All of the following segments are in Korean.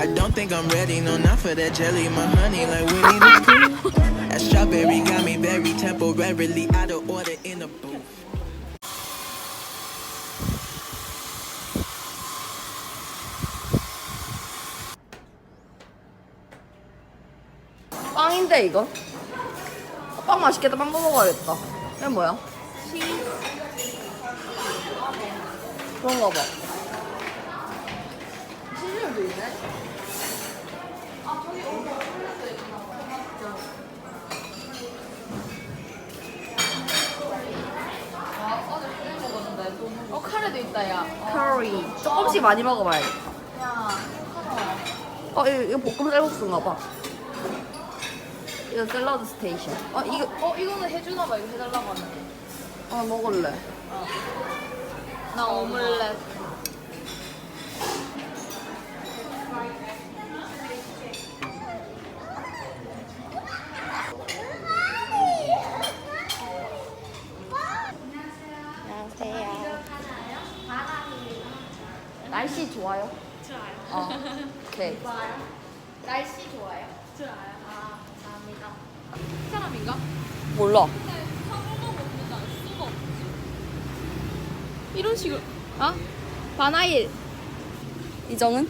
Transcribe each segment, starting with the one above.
I don't think I'm ready, no, not for that jelly, my honey, like Winnie the Pooh. That strawberry got me very temporarily out of order in the booth. 빵인데 이거? 아, 빵 맛있겠다. 빵 먹어야겠다. 이게 뭐야? 그런가 봐. 시즈도 있네. 커리. 조금씩 많이 먹어봐야겠다. 어, 이거, 이거 볶음 쌀국수인가 봐. 이거 샐러드 스테이션. 어, 이거, 어 이거는 해주나 봐 이거 해달라고 하는데. 아, 먹을래. 나 오믈렛. 날씨 좋아요? 좋아요. 어, 오케이. 날씨 좋아요? 좋아요. 아 감사합니다. 사람인가? 몰라. 이런 식으로. 아? 바나일. 이정은?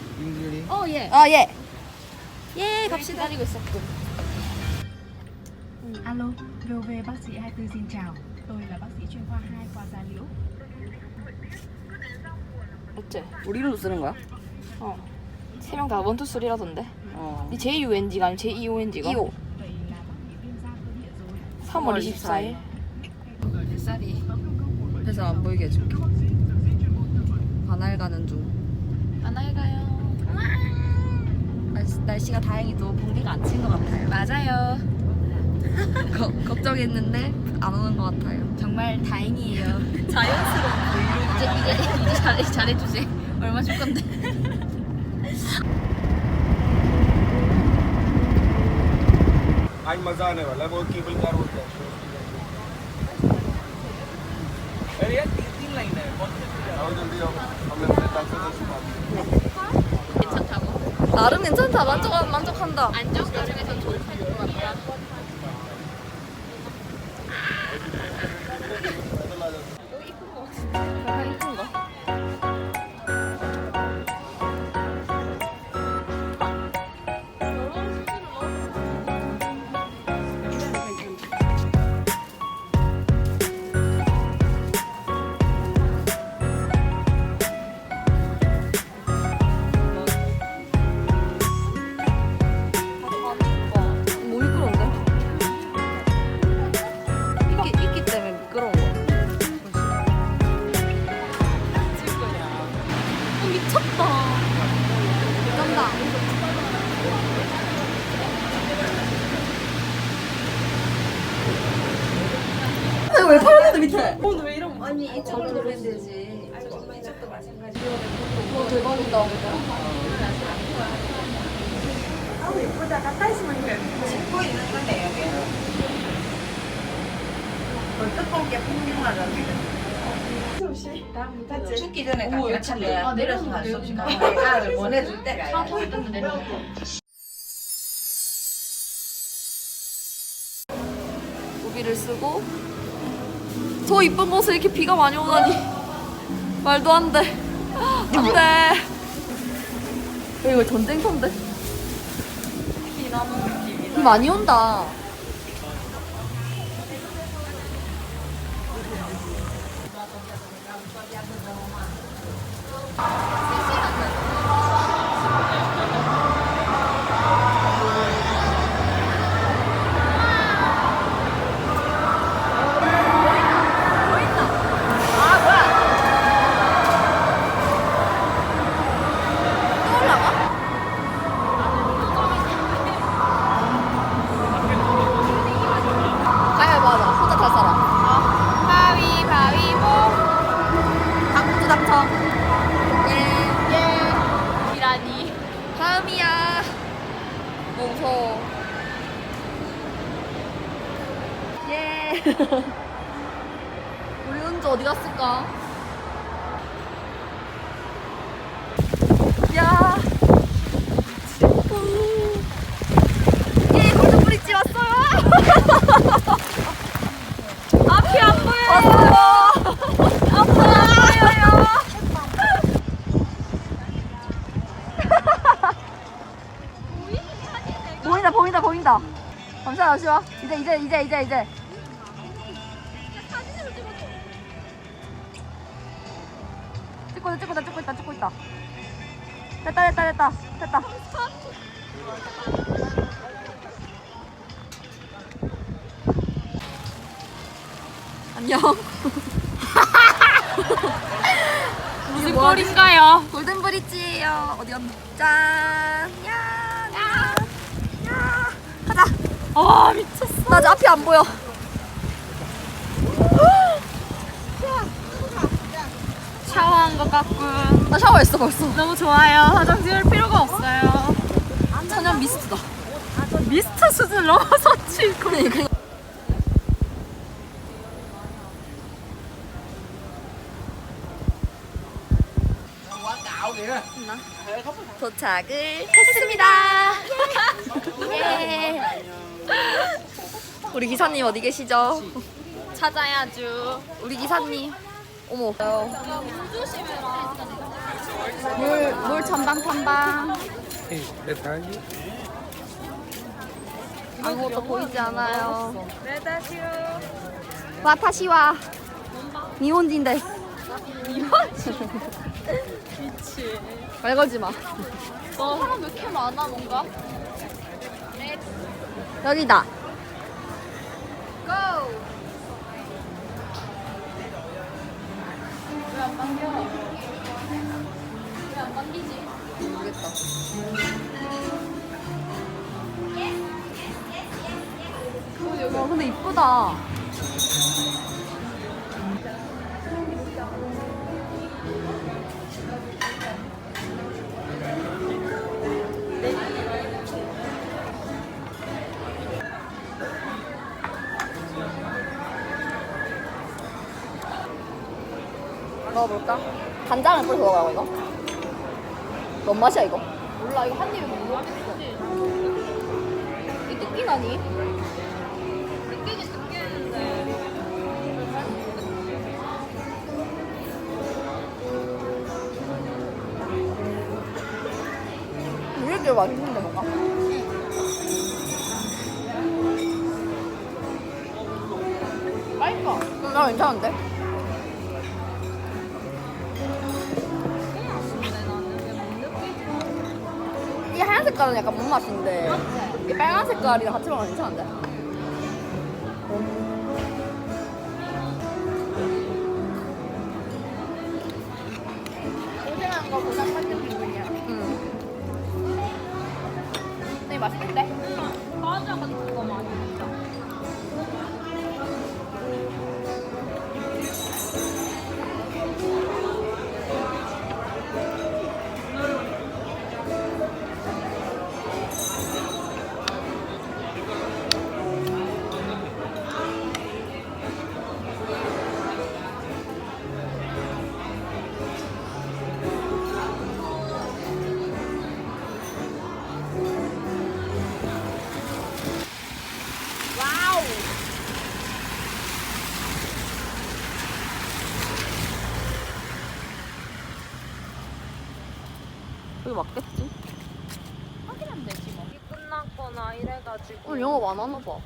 어 예. 아, 예. 예 갑시다. 기다리고 있었고. Alo, ROV bác sĩ 24 xin chào. Tôi là bác sĩ chuyên khoa 2 khoa da liễu. 어째? 우리로 쓰는 거야? 어. 세 명 다 원투 쓰리라던데. 어. 이 JUNG가 아니면 JEONG가? 2호. Vậy là bác sĩ viêm da cơ địa rồi. 3월 24일. 뱃살이 뱃살 안 보이게 해줄게. 반알 가는 중. 바나일 가요. 날씨, 날씨가 다행히도 공기가 안 친 것 같아요. 맞아요. 거, 걱정했는데 안 오는 것 같아요. 정말 다행이에요. 자연스러운 브 이로그. 이제 이제 이제 잘해 잘해주세요. 얼마 줄 건데? आज मजा आने वाला है वो cable car होता है अरे यार तीन तीन लाइन है आओ जल्दी आओ हमने अपने पैसे दे चुका 괜찮다고? 나름 괜찮다. 만족 만족한다. 안정가 중에서 좋은 편인 것 같다. 미쳤다. 쩐다. 왜 파란애도 밑에? 오늘 왜 이런 아니 되면 되지. 이쪽도 마찬가지. 와 대박이다. 죽기 전에 같이 아, 내려서 내려서 갈 수 없이 내려서. 가는 거야. 아들 보내줄 때가. 사고 있던데 내려놓고. 우비를 쓰고 저 이쁜 곳에 이렇게 비가 많이 오다니 말도 안 돼. 안 돼. 이거 전쟁터인데? 비 많이 온다. 당첨. 예. 예. 이라니. 다음이야. 무서워. 예. 우리 은주 어디 갔을까? 보인다 보인다 보인다. 잠시만 잠시만. 이제 이제 이제 이제 이제. 찍고 있다 찍고 있다 찍고 있다 찍고 있다. 됐다 됐다 됐다 됐다. 안녕. 무슨 꼴인가요? 골든 브릿지예요. 어디 갔나? 짠. 야. 야. 야. 가자. 아 미쳤어. 나 이제 앞이 안 보여. 샤워한 것 같군. 나 샤워했어 벌써. 너무 좋아요. 화장 지울 필요가 없어요. 천연 미스트다. 미스트 수준 넘어섰지. 그래 그래. 도착을 했습니다. 예. 우리 기사님 어디 계시죠? 찾아야죠. 우리 기사님. 어머. 물, 물 첨방 첨방. 아무것도 보이지 않아요. 와타시와 니혼진데. 미치. 말 걸지 마. 너 사람 왜 이렇게 많아 뭔가? 여기다. 왜안 당기지? 모르겠다. 와 근데 이쁘다. 먹어볼까? 간장을 뿌려서 먹어요 이거? 뭔 맛이야 이거? 몰라 이거 한 입에 못 먹겠어. 이 느낌 아니? 느끼지 느끼는데. 왜 이렇게 맛있는데 뭔가? 맛있어. 음, 나 괜찮은데? 색깔은 약간 뭔 맛인데 이 빨간 색깔이랑 같이 먹으면 괜찮은데? 고생한 거 보상받는 기분이야. 응. 되게 맛있는데? 과자 같은 거 많이 맞겠지? 확인하면 되지 뭐. 끝났거나 이래가지고 오늘 영업 안 하나 봐. 어,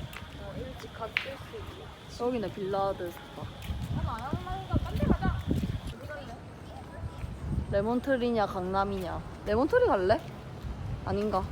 일찍 갔을 수 있지. 여기네 빌라드 스파. 하나 안 하니까 딴데 가자. 레몬트리냐 강남이냐? 레몬트리 갈래? 아닌가?